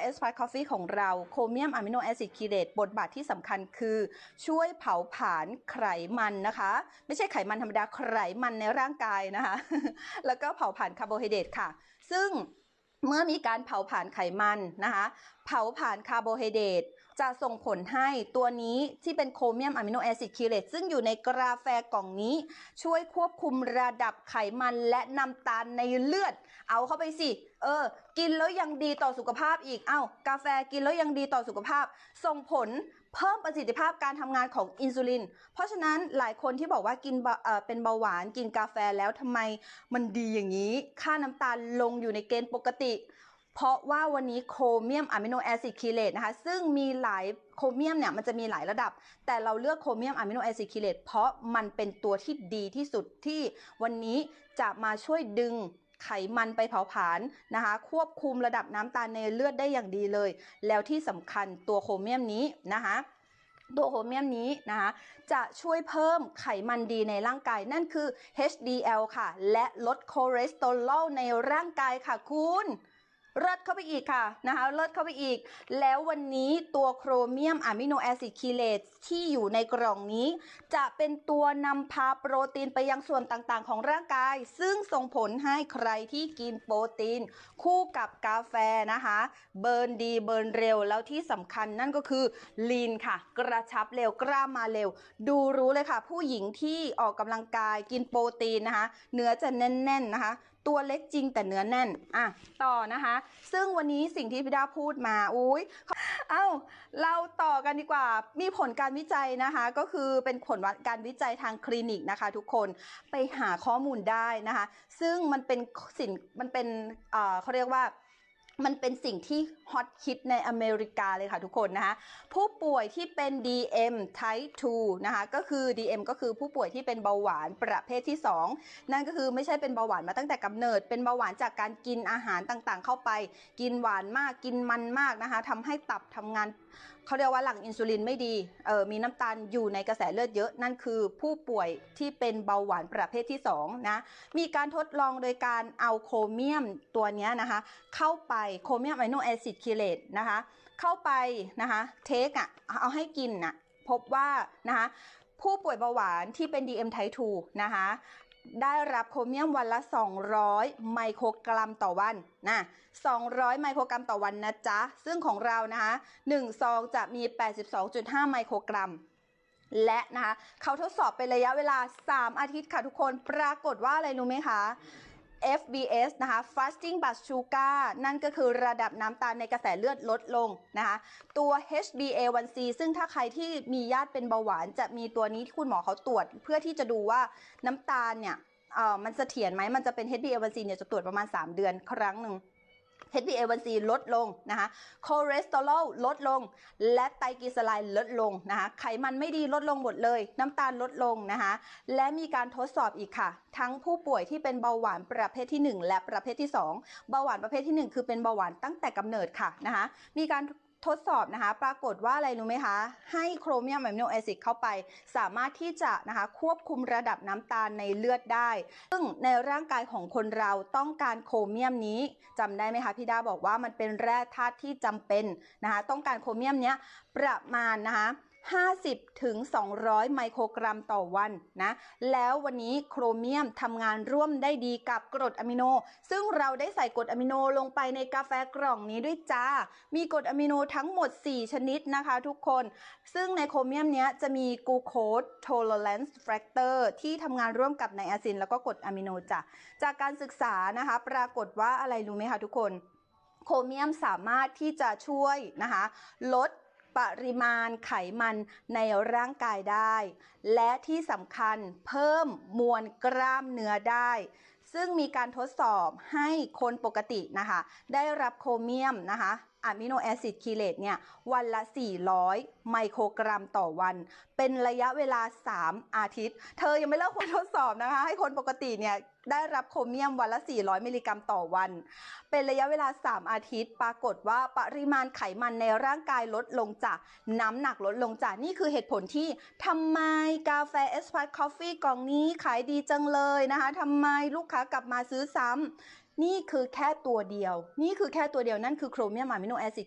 เอส p พ s คอฟฟี่ของเราโคเมียมอะมิโนแอซิดคีเลตบทบาทที่สำคัญคือ ช่วยเผาผลาญไขมันนะคะ ไม่ใช่ไขมันธรรมดาไขมันในร่างกายนะคะ แล้วก็เผาผลาญคาร์โบไฮเดรตค่ะ ซึ่งเมื่อมีการเผาผลาญไขมันนะคะ เผาผลาญคาร์โบไฮเดรต จะส่งผลให้ตัวนี้ที่เป็นโครเมียมอะมิโนแอซิดคีเลตซึ่งอยู่ในกราแฟกล่องนี้ ช่วยควบคุมระดับไขมันและน้ำตาลในเลือด เอาเข้าไปสิ เออ กินแล้วยังดีต่อสุขภาพอีก เอ้ากาแฟกินแล้วยังดีต่อสุขภาพ ส่งผลเพิ่มประสิทธิภาพการทำงานของอินซูลิน เพราะฉะนั้นหลายคนที่บอกว่ากินเเป็นเบาหวานกินกาแฟแล้วทำไมมันดีอย่างนี้ ค่าน้ำตาลลงอยู่ในเกณฑ์ปกติ เพราะว่าวันนี้โครเมียมอะมิโนแอซิดคีเลตนะคะซึ่งมีหลายโครเมียมเนี่ยมันจะมีหลายระดับ แต่เราเลือกโครเมียมอะมิโนแอซิดคีเลตเพราะมันเป็นตัวที่ดีที่สุดที่วันนี้จะมาช่วยดึงไขมันไปเผาผลาญนะคะ ควบคุมระดับน้ำตาลในเลือดได้อย่างดีเลย แล้วที่สำคัญตัวโครเมียมนี้นะคะตัวโคเมียมนี้นะคะจะช่วยเพิ่มไขมันดีในร่างกายนั่นคือ HDL ค่ะ และลดคอเลสเตอรอลในร่างกายค่ะคุณ เลิศเข้าไปอีกค่ะนะคะเลิศเข้าไปอีก แล้ววันนี้ตัวโครเมียมอะมิโนแอซิดคีเลตที่อยู่ในกล่องนี้ จะเป็นตัวนำพาโปรตีนไปยังส่วนต่างๆ ของร่างกาย ซึ่งส่งผลให้ใครที่กินโปรตีน คู่กับกาแฟนะคะ เบิร์นดีเบิร์นเร็ว แล้วที่สำคัญนั่นก็คือลีนค่ะ กระชับเร็วกล้ามมาเร็ว ดูรู้เลยค่ะ ผู้หญิงที่ออกกำลังกายกินโปรตีนนะคะ เนื้อจะแน่นๆนะคะ ตัวเล็กจริงแต่เนื้อแน่น อะ ต่อนะคะ ซึ่งวันนี้สิ่งที่พี่ดาพูดมาอุ้ยเอ้า เราต่อกันดีกว่า มีผลการวิจัยนะคะ ก็คือเป็นผลวัดการวิจัยทางคลินิกนะคะ ทุกคน ไปหาข้อมูลได้นะคะ ซึ่งมันเป็นสิน มันเป็น เอ่อเขาเรียกว่า มันเป็นสิ่งที่ฮอตฮิตในอเมริกาเลยค่ะทุกคนนะคะผู้ป่วยที่เป็น DM type 2นะคะก็คือ DM ก็คือผู้ป่วยที่เป็นเบาหวานประเภทที่ 2 นั่นก็คือไม่ใช่เป็นเบาหวานมาตั้งแต่กำเนิด เป็นเบาหวานจากการกินอาหารต่างๆ เข้าไป กินหวานมากกินมันมากนะคะทำให้ตับทำงานเขาเรียกว่าหลั่งอินซูลินไม่ดีเออมีน้ำตาลอยู่ในกระแสเลือดเยอะ นั่นคือผู้ป่วยที่เป็นเบาหวานประเภทที่2นะมีการทดลองโดยการเอาโครเมียมตัวนี้นะคะ เข้าไปโครเมียมไอโนแอซิดคีเลตนะคะเข้าไปนะคะเทคอะเอาให้กินน่ะพบว่านะคะผู้ป่วยเบาหวานที่เป็น DM type 2นะคะ ได้รับโครเมียมวันละ 200 ไมโครกรัมต่อวันนะ200 ไมโครกรัมต่อวันนะจ๊ะ ซึ่งของเรานะคะ1ซองจะมี 82.5 ไมโครกรัม และนะคะเขาทดสอบเป็นระยะเวลา 3 อาทิตย์ค่ะทุกคน ปรากฏว่าอะไรรู้ไหมคะ FBS นะคะ fasting blood sugar นั่นก็คือระดับน้ำตาลในกระแสเลือดลดลงนะคะตัว HbA1c ซึ่งถ้าใครที่มีญาติเป็นเบาหวาน จะมีตัวนี้ที่คุณหมอเขาตรวจ เพื่อที่จะดูว่าน้ำตาลเนี่ยเอ่อมันเสถียรไหมมันจะเป็น HbA1c เนี่ยจะตรวจประมาณ 3 เดือนครั้งหนึ่ง HbA1c ลดลงนะคะคอเลสเตอรอลลดลง และไตรกลีเซอไรด์ลดลงนะคะไขมันไม่ดีลดลงหมดเลย น้ำตาลลดลงนะคะและมีการทดสอบอีกค่ะ ทั้งผู้ป่วยที่เป็นเบาหวานประเภทที่ 1 และประเภทที่ 2 เบาหวานประเภทที่ 1 คือเป็นเบาหวานตั้งแต่กำเนิดค่ะนะคะมีการ ทดสอบนะคะ ปรากฏว่าอะไรรู้ไหมคะ ให้โครเมียมอมิโนแอซิดเข้าไป สามารถที่จะนะคะควบคุมระดับน้ำตาลในเลือดได้ ซึ่งในร่างกายของคนเราต้องการโครเมียมนี้จำได้ไหมคะพี่ดาบอกว่ามันเป็นแร่ธาตุที่จำเป็นนะคะ ต้องการโครเมียมเนี้ยประมาณนะคะ 50ถึง200 ไมโครกรัมต่อวันนะ แล้ววันนี้โครเมียมทำงานร่วมได้ดีกับกรดอะมิโน ซึ่งเราได้ใส่กรดอะมิโนลงไปในกาแฟกล่องนี้ด้วยจ้า มีกรดอะมิโนทั้งหมด 4 ชนิดนะคะทุกคน ซึ่งในโครเมียมเนี้ยจะมีกูโคสโทโลแรนซ์แฟกเตอร์ที่ทำงานร่วมกับไนอาซินแล้วก็กรดอะมิโนจ้ะ จากการศึกษานะคะ ปรากฏว่าอะไรรู้ไหมคะทุกคน โครเมียมสามารถที่จะช่วยนะคะลด ปริมาณไขมันในร่างกายได้ และที่สำคัญเพิ่มมวลกล้ามเนื้อได้ ซึ่งมีการทดสอบให้คนปกตินะคะ ได้รับโครเมียมนะคะอะมิโนแอซิดคีเลตเนี่ยวันละ 400 ไมโครกรัมต่อวัน เป็นระยะเวลา 3 อาทิตย์ เธอยังไม่เลิกคนทดสอบนะคะ ให้คนปกติเนี่ยได้รับโครเมียมวันละ 400 มิลลิกรัมต่อวัน เป็นระยะเวลา 3 อาทิตย์ ปรากฏว่าปริมาณไขมันในร่างกายลดลงจากน้ำหนักลดลงจากนี่คือเหตุผลที่ทำไมกาแฟเอสพาร์คอฟฟี่กล่องนี้ขายดีจังเลยนะคะทำไมลูกค้ากลับมาซื้อซ้ำนี่คือแค่ตัวเดียว นี่คือแค่ตัวเดียวนั่นคือโครเมียมอะมิโนแอซิด